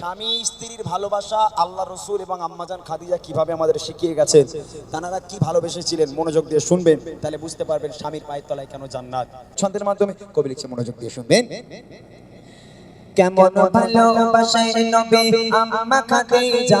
স্বামী, স্ত্রীর ভালোবাসা, আল্লাহ রসুল এবং আম্মাজান খাদিজা কীভাবে আমাদের শিখিয়ে গেছেন তানারা কি ভালোবেসেছিলেন মনোযোগ দিয়ে শুনবেন, তাহলে বুঝতে পারবেন স্বামীর পায়ের তলায় কেন জান্নাত। ছন্দের মাধ্যমে কবি লিখছে মনোযোগ দিয়ে শুনবেন। কেমন ভালোবাসায় নবী আম্মা খাদিজা?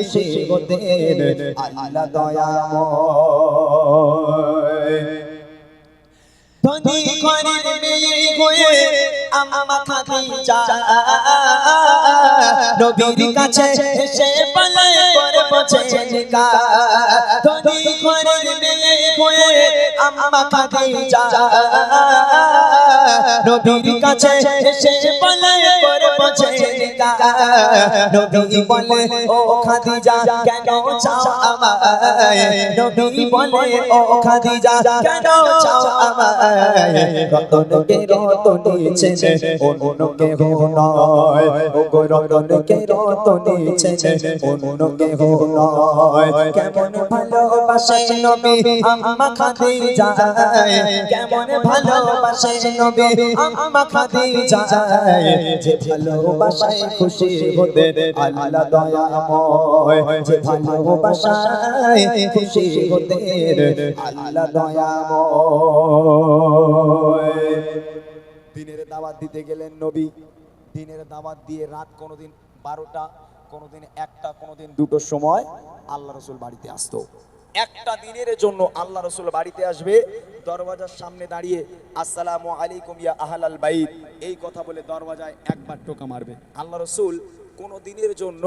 খুশি হতে আল্লাহ দয়াময়। ধনী ঘরের মেয়ে হয়ে আম্মা খাদিজা। নবীর কাছে এসে পালায় করে বসে নিকা। ধনী ঘরের মেয়ে হয়ে আম্মা খাদিজা। নবীর কাছে এসে পালায় করে বসে নিকা নবী বলে, ও খাদিজা, কেন চাও আমায়? নবী বলে, ও খাদিজা, কেন চাও আমায়? রতনকে রতন নিচে অন্যকে হো নয় ও গো রতনকে রতন নিচে অন্যকে হো নয়। কেমন ভালোবাসে নবী আম্মা খাদিজা, কেমন ভালোবাসে নবী আম্মা খাদিজা, যে ভালোবাসায় খুশি হতে আল্লাহ দয়াময় যে ভালোবাসায় খুশি হতে আল্লাহ দয়াময় দিনের দাওয়াত দিতে গেলেন নবী। দিনের দাওয়াত দিয়ে রাত কোনোদিন বারোটা, কোনোদিন একটা, কোনোদিন দুটোর সময় আল্লাহ রসুল বাড়িতে আসতো। একটা দিনের জন্য আল্লাহ রসুল বাড়িতে আসবে, দরওয়াজার সামনে দাঁড়িয়ে, আসসালামু আলাইকুম ইয়া আহলাল বাইত। এই কথা বলে দরওয়াজায় একবার টোকা মারবে। আল্লাহ রসুল কোনো দিনের জন্য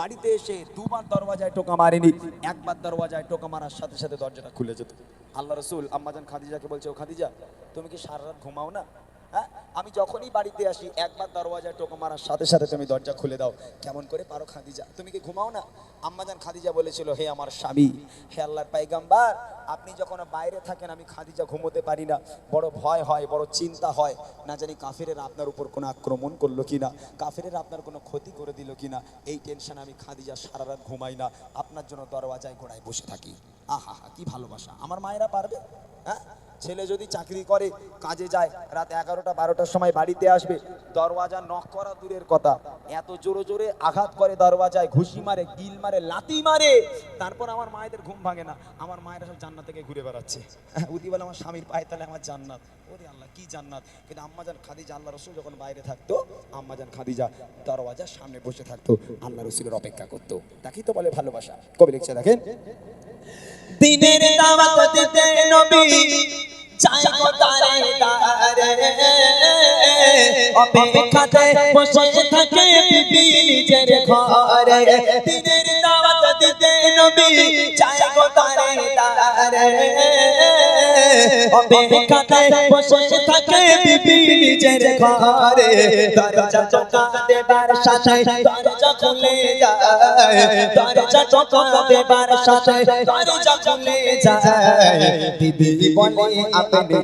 বাড়িতে এসে দুবার দরওয়াজায় টোকা মারেনি, একবার দরওয়াজায় টোকা মারার সাথে সাথে দরজাটা খুলে যেত। আল্লাহ রসুল আম্মাজান খাদিজাকে বলছে, ও খাদিজা, তুমি কি সারা রাত ঘুমাও না? হ্যাঁ? আমি যখনই বাড়িতে আসি, একবার দরওয়াজা টোকা মারার সাথে সাথে তুমি দরজা খুলে দাও। কেমন করে পারো খাদিজা? তুমি কি ঘুমাও না? আম্মাজান খাদিজা বলেছিল, হে আমার স্বামী, হে আল্লাহর পাইগাম্বার, আপনি যখন বাইরে থাকেন, আমি খাদিজা ঘুমোতে পারি না। বড় ভয় হয়, বড় চিন্তা হয়। না জানি কাফেরের আপনার উপর কোনো আক্রমণ করল কি না কাফেরের আপনার কোনো ক্ষতি করে দিল কি না এই টেনশন আমি খাদিজা সারা রাত ঘুমাই না। আপনার জন্য দরওয়াজায় গোড়ায় বসে থাকি। আহা হা কি ভালোবাসা। আমার মায়েরা পারবে? হ্যাঁ? ছেলে যদি চাকরি করে, কাজে যায়, রাত এগারোটা, বারোটার সময় বাড়িতে আসবে, দরওয়াজা নখ করা দূরের কথা। এত জোরে জোরে আঘাত করে দরওয়াজায়, ঘুষি মারে, গিল মারে লাতি মারে। তারপর আমার মায়েদের ঘুম ভাঙে না। আমার মায়েরা সব জান্নাত থেকে ঘুরে বেড়াচ্ছে। উদি বলে আমার স্বামীর পায়ে তাহলে আমার জান্নাত। ওরে আল্লাহ, কি জান্নাত। কিন্তু আম্মাজান খাদিজা, আল্লাহ রসুল যখন বাইরে থাকতো আম্মাজান খাদিজা দরওয়াজার সামনে বসে থাকতো, আল্লাহ রসুলের অপেক্ষা করতো। দেখি তো বলে ভালোবাসা। কবি লিখছে, দেখেন। দিনের দাওয়াত দিতে নবী। চাই গো তারে তারে অপেক্ষাতে বসে থাকে বিবি নিজের ঘরে। দিনের দাওয়াত দিতে নবী চাই গো তারে আপনি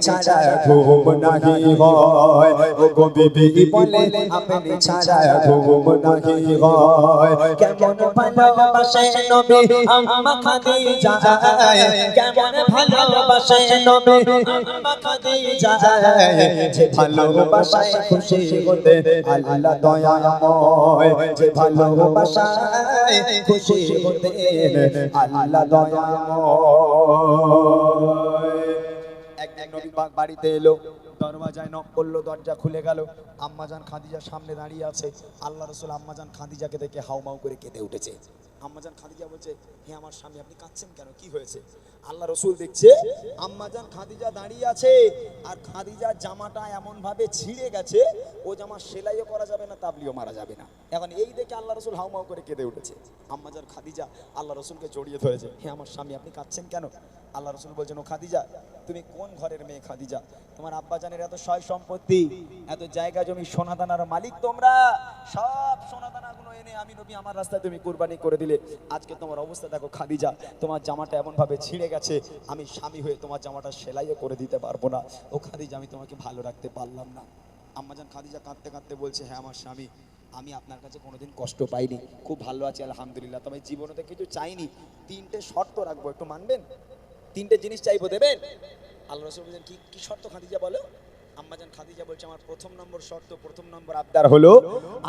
ঘুম নাহি হয়। ও বিবি বলে, আপনি ছাড়া ঘুম নাহি হয়। কেমন নবী আম্মা খাদিজা, কেমন ভালোবাসে নবী আম্মা খাদিজা, যে ভালোবাসায় খুশি আল্লাহ দয়াময় নবী বাড়িতে এলো, দরওয়াজায় নক করল, দরজা খুলে গেল, আম্মাজান খাদিজার সামনে দাঁড়িয়ে আছে। আল্লাহ রসুল আম্মাজান খাদিজাকে দেখে হাউমাউ করে কেঁদে উঠেছে। আম্মাজান খাদিজা বলছে, হে আমার স্বামী, আপনি কাঁদছেন কেন? কি হয়েছে? আল্লাহ রসুল দেখছে, আম্মাজান খাদিজা দাঁড়িয়ে আছে, আর খাদিজার জামাটা এমন ভাবে ছিঁড়ে গেছে, ও জামা সেলাইও করা যাবে না, তাবলিও মারা যাবে না। এখন এই দেখে আল্লাহ রসুল হাউমাউ করে কেঁদে উঠেছে। আম্মাজান খাদিজা আল্লাহ রসুলকে জড়িয়ে ধরেছে, হে আমার স্বামী, আপনি কাঁদছেন কেন? আল্লাহ রসুল বলছেন, ও খাদিজা, তুমি কোন ঘরের মেয়ে খাদিজা? তোমার আব্বা জানের এত সয় সম্পত্তি, এত জায়গা জমি সোনাদানার মালিক তোমরা, সব সোনাদানাগুলো এনে আমি নবী, আমার রাস্তায় তুমি কুরবানি করে দিলে। আজকে তোমার অবস্থা দেখো খাদিজা, তোমার জামাটা এমনভাবে ছিঁড়ে গেছে, আমি স্বামী হয়ে তোমার জামাটা সেলাইও করে দিতে পারব না। ও খাদিজা, আমি তোমাকে ভালো রাখতে পারলাম না। আম্মাজান খাদিজা কাঁদতে কাঁদতে বলছে হ্যাঁ আমার স্বামী, আমি আপনার কাছে কোনোদিন কষ্ট পাইনি। খুব ভালো আছি, আলহামদুলিল্লাহ, তবে জীবনে কিছু চাইনি। তিনটে শর্ত রাখব, একটু মানবেন? তিনটে জিনিস চাইব, দেবেন? আল্লাহ রসুল বলছেন কি কি শর্ত খাদিজা, বলো? আম্মাজান খাদিজা বলছে, আমার প্রথম নম্বর শর্ত, প্রথম নম্বর আবদার হলো,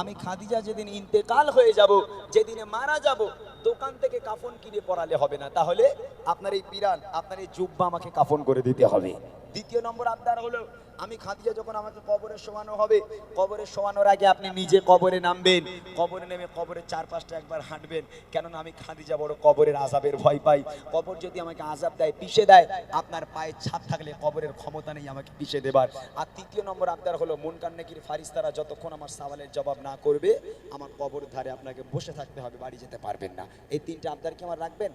আমি খাদিজা যেদিন ইন্তেকাল হয়ে যাব, যেদিনে মারা যাব, দোকান থেকে কাফন কিনে পরালে হবে না। তাহলে আপনার এই পিরান, আপনার এই জুব্বা আমাকে কাফন করে দিতে হবে। দ্বিতীয় নম্বর আবদার হলো, আমি খাদিজা যখন আমাকে কবরে শোয়ানো হবে, কবরে শোয়ানোর আগে আপনি নিজে কবরে নামবেন, কবরে নেমে কবরের চারপাশটা একবার হাঁটবেন। কেননা আমি খাদিজা বড় কবরের আজাবের ভয় পাই। কবর যদি আমাকে আজাব দেয়, পিষে দেয়, আপনার পায়ে ছাপ থাকলে কবরের ক্ষমতা নেই আমাকে পিষে দেবার। আর তৃতীয় নম্বর আবদার হলো মন কান্নাকির ফারিস্তারা যতক্ষণ আমার সওয়ালের জবাব না করবে, আমার কবর ধারে আপনাকে বসে থাকতে হবে, বাড়ি যেতে পারবেন না। এই তিনটে আবদার কি আমার রাখবেন?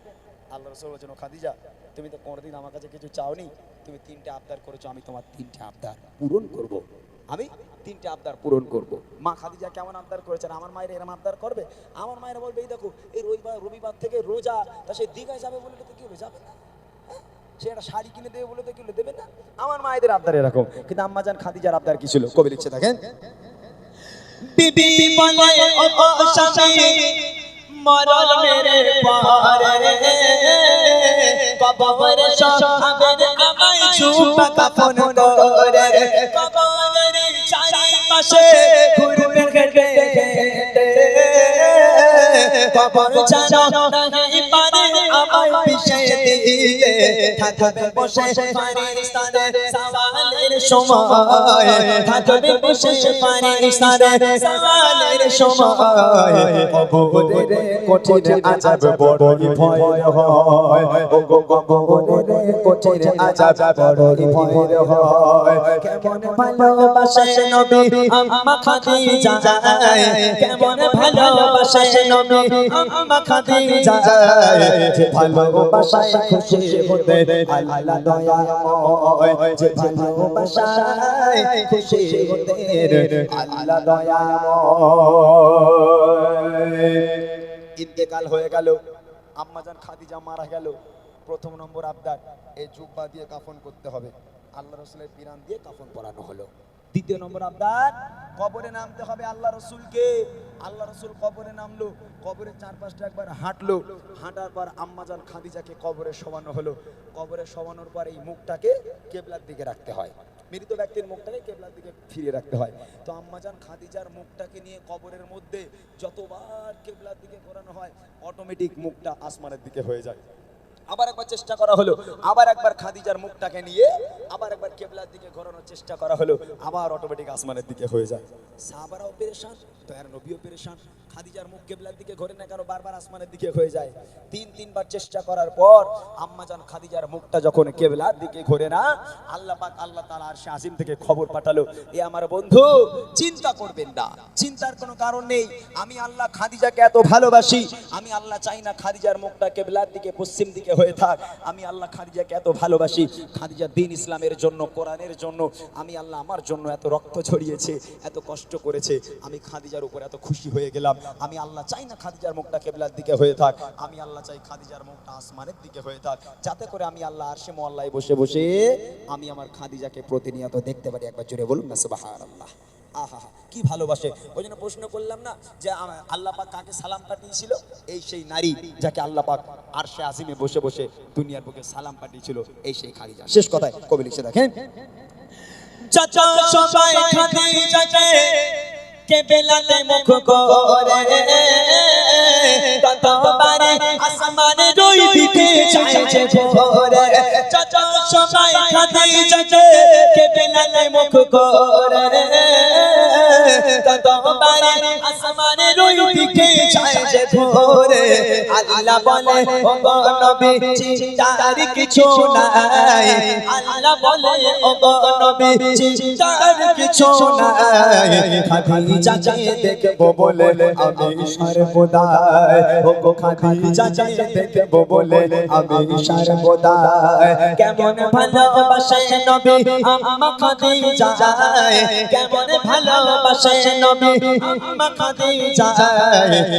আল্লাহ রসুল বলছেন খাদিজা, তুমি তো কোনোদিন আমার কাছে কিছু চাওনি। তুমি তিনটে আবদার করেছ, আমি তোমার তিনটে আবদার পূরণ করব। আমি তিনটে আবদার পূরণ করব। মা খাদিজা কেমন আবদার করেছেন? আমার মায়ের এরম আবদার করবে? আমার মায়ের বলবে, এই দেখো, এই রবিবার রবিবার থেকে রোজা, তা সে দীঘায় যাবে বলে তো কি যাবে না। হ্যাঁ? সে একটা শাড়ি কিনে দেবে বলে তো কি দেবে না। আমার মায়েদের আবদার এরকম। কিন্তু আম্মাজান খাদিজার আবদার কি ছিল? কবি লিখছে দেখেন। মরণ মেরে পারে কবর সহাবের আমায় চুপ কাফন করে। কবরের চারিপাশে ঘুরবে ঘেটে কবর জানো নাই পারে আমায় পিছে দিতে থাকবে বসে ফারিস্তানে সওয়ালের সময় থাকবে বসে ফারিস্তানে সওয়ালের সময়। কবরের কঠিন আজাব বড়ই ভয় হয়। ও গো কবরের কঠিন আজাব বড়ই ভয় হয় কেমন ভালোবাসে নবী আম্মা খাদিজা কেমন ভালোবাসে নবী আম্মা খাদিজা ভালোবাসায় খুশি হতে আল্লাহ দয়াময় যে ভালোবাসায় ইন্তেকাল হয়ে গেল। আম্মাজান খাদিজা মারা গেল। প্রথম নম্বর আবদার, এই জুব্বা দিয়ে কাফন করতে হবে। আল্লাহ রসুলের পিরান দিয়ে কাফন পরানো হলো। দ্বিতীয় নম্বর আবদার, কবরে নামতে হবে আল্লাহ রসুলকে। আল্লাহ রসুল কবরে নামলো কবরের চারপাশটা একবার হাঁটলো। হাঁটার পর আম্মাজান খাদিজাকে কবরে শোয়ানো হলো। কবরে শোয়ানোর পর এই মুখটাকে কেবলার দিকে রাখতে হয়। মৃত ব্যক্তির মুখটাকে কেবলার দিকে ফিরিয়ে রাখতে হয়। তো আম্মাজান খাদিজার মুখটাকে নিয়ে কবরের মধ্যে যতবার কেবলার দিকে ঘোরানো হয় অটোমেটিক মুখটা আসমানের দিকে হয়ে যায়। আবার একবার চেষ্টা করা হলো, আবার একবার খাদিজার মুখটাকে নিয়ে আবার একবার কেবলার দিকে ঘোরানোর চেষ্টা করা হলো, আবার অটোমেটিক আসমানের দিকে হয়ে যায়। সাহাবারাও পেরেশান, দয়ার নবীও পেরেশান খাদিজার মুখ কেবলার দিকে ঘোরে না কেন বারবার আসমানের দিকে হয়ে যায়। তিন, তিনবার চেষ্টা করার পর আম্মাজান খাদিজার মুখটা যখন কেবলার দিকে ঘোরে না, আল্লাহ পাক আল্লাহ তাআলা আর আজিম থেকে খবর পাঠালো, এ আমার বন্ধু, চিন্তা করবেন না, চিন্তার কোনো কারণ নেই। আমি আল্লাহ খাদিজাকে এত ভালোবাসি, আমি আল্লাহ চাই না খাদিজার মুখটা কেবলার দিকে পশ্চিম দিকে হয়ে থাক। আমি আল্লাহ খাদিজাকে এত ভালোবাসি, খাদিজা দিন ইসলামের জন্য, কোরআনের জন্য। আমি আল্লাহ আমার জন্য এত রক্ত ছড়িয়েছে এত কষ্ট করেছে। আমি খাদিজার উপর এত খুশি হয়ে গেলাম। আমি আল্লাহ চাই না খাদিজার মুখটা কেবলার দিকে হয়ে থাক। আমি আল্লাহ চাই খাদিজার মুখটা আসমানের দিকে হয়ে থাক। যাতে করে আমি আল্লাহ আরশে মোয়াল্লায় বসে বসে আমি আমার খাদিজাকে প্রতিনিয়ত দেখতে পারি। একবার জোরে বলুন না, সুবহানাল্লাহ। আহা, কি ভালোবাসে। ওই জন্য প্রশ্ন করলাম না যে আল্লাহ পাক কাকে সালাম পাঠিয়েছিল? এই সেই নারী যাকে আল্লাহ পাক আরশে আজিমে বসে বসে দুনিয়ার বুকে সালাম পাঠিয়েছিল। এই সেই খাদিজা। শেষ কথায় কবি লিখছে দেখেন। চাচা সবাই খাদিজাকে কেবেলাতে মুখ করে? ততবারে আসমানে রই দিতে চাইছে ভোরে। চাচা সবাই খাদিজাকে কেবলাতে মুখ করে? ততবারে আসমানের ওই দিকে যায় যে ভোরে আল্লাহ বলে ও নবী চিন্তার কিছু নাই আল্লাহ বলে ও নবী চিন্তার কিছু নাই খাদিজাকে দেখব বলে আমি সর্বদাই ও গো খাদিজাকে দেখব বলে আমি সর্বদাই কেমন ভালোবাসে নবী আম্মা খাদিজা কেমন ভালোবাসে নবী আম্মা খাদিজা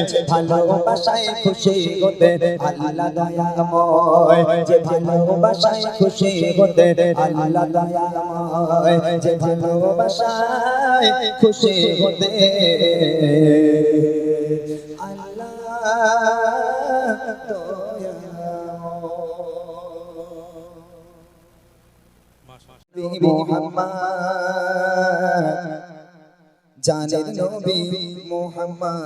যে ভালোবাসায় খুশি হতে আল্লাহ দয়াময় যে ভালোবাসায় খুশি হতে আল্লাহ দয়াময় যে ভালোবাসায় খুশি হতে মোহাম্মদ জানের নবী মোহাম্মদ।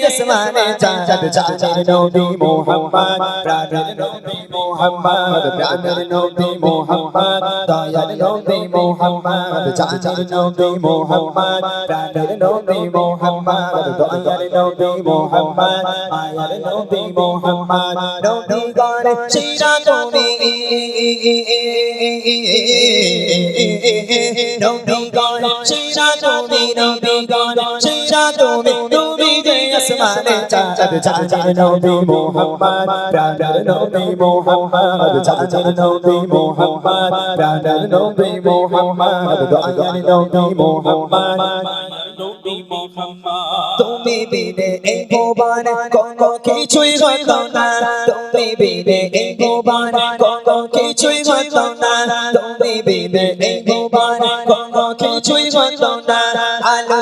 আসমানে চাঁদ চাঁদের নবী মোহাম্মদ, প্রাণের নবী মোহাম্মদ, প্রাণের নবী মোহাম্মদ, দয়ার নবী মোহাম্মদ চাঁদের নবী মোহাম্মদ, প্রাণের নবী মোহাম্মদ, দয়ার নবী মোহাম্মদ, মায়ের নবী মোহাম্মদ নবী গণ শিরা তুমি নবী গণ শিরা তুমি নবী গণ শিরা তুমি আসমানে চাঁদ চাঁদের নবী মোহাম্মদ প্রাণের নবী মোহাম্মদ চাঁদের নবী মোহাম্মদ প্রাণের নবী মোহাম্মদ দয়ার নবী মোহাম্মদ। তুমি বিনে এই ভুবন কোনো কিছুই হতো না। তুমি বিনে এই ভুবন কোনো কিছুই হতো না। তুমি বিনে এই ভুবন কোনো কিছুই হতো না। আলো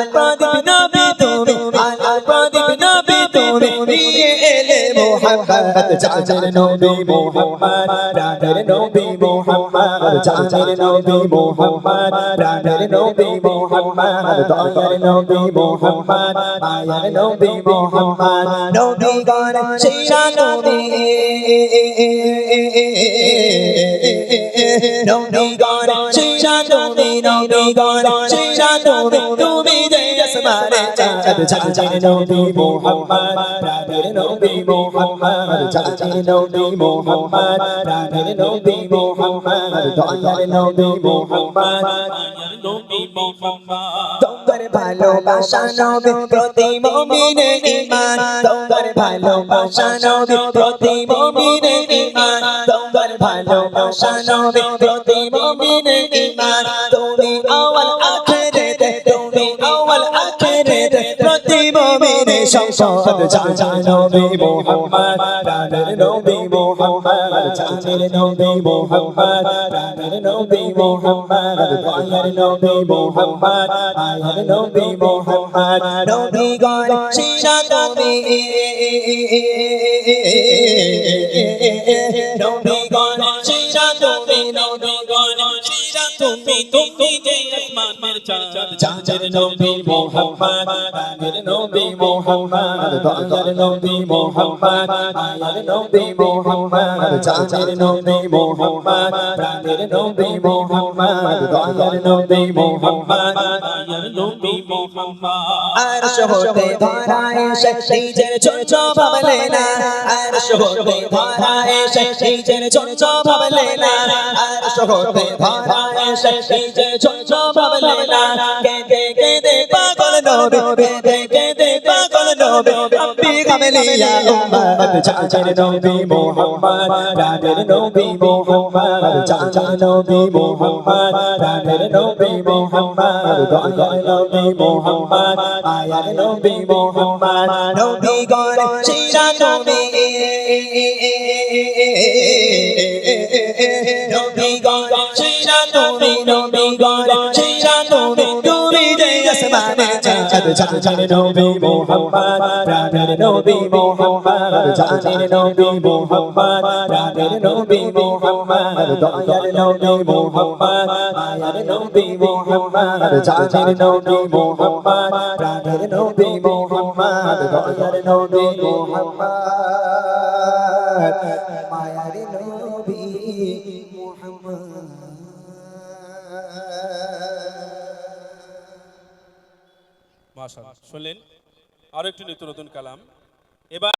নিয়ে এলে মোহাম্মদ চাচের নবী মোহাম্মদ, প্রাণের নবী মোহাম্মদ চাচের নবী মোহাম্মদ, প্রাণের নবী মোহাম্মদ, দয়ার নবী মোহাম্মদ, মায়ের নবী মোহাম্মদ নবী গান শিরা নবী। নবী গান শিরা নবী নবী গান শিরা নবী। চাঁদের নবী মোহাম্মদ প্রাণের নবী মোহাম্মদ চাঁদের নবী মোহাম্মদ প্রাণের নবী মোহাম্মদ দয়ার নবী মোহাম্মদ তোমার ভালোবাসা নবী প্রতি মুমিনে ঈমান তোমার ভালোবাসা নবী প্রতি মুমিনে ঈমান তোমার ভালোবাসা নবী প্রতি মুমিনে ঈমান তুমি আওয়াল আখিরাতে সংসদ চাচা নবী মোহাম্মদ প্রাণের নবী মোহাম্মদ চাচের নবী মোহাম্মদ প্রাণের নবী মোহাম্মদ দয়ার নবী মোহাম্মদ আয়ের নবী মোহাম্মদ নবী গণ শিরা নবী নবী গণ শিরা নবী নবী গণ শিরা তুমি তুমি যে আসমানের চাঁদ। চাঁদের নবী মোহাম্মদ প্রাণের নবী মোহাম্মদ দয়ার নবী মোহাম্মদ আয়ের নবী মোহাম্মদ, চাঁদের নবী মোহাম্মদ, প্রাণের নবী মোহাম্মদ দয়ার নবী মোহাম্মদ আর হতে ধরায় সে নিজের ছোট ভাবলে না। আর হতে ধরায় সে নিজের ছোট ভাবলে না। আর হতে ধরায় সে নিজের ছোট ভাবলে না। কেঁদে কেঁদে পাগল নবী, কেঁদে কেঁদে পাগল নবী। রব্বি কামলিয়া উম্মত, চাচার নবী মোহাম্মদ। প্রাণের নবী মোহাম্মদ, চাচার নবী মোহাম্মদ। প্রাণের নবী মোহাম্মদ দয়ার নবী মোহাম্মদ। আয়ার নবী মোহাম্মদ। নবী গণ নবী গণ সেরা তুমি তুমি যে আসমানে চাঁদ চাঁদের নবী মোহাম্মদ প্রাণের নবী মোহাম্মদ জানের নবী মোহাম্মদ প্রাণের নবী মোহাম্মদ, দয়ার নবী মোহাম্মদ, মায়ার নবী মোহাম্মদ জানের নবী মোহাম্মদ প্রাণের নবী মোহাম্মদ, দয়ার নবী মোহাম্মদ। শুনলেন? আরও একটি নিত্য নতুন কালাম। এবার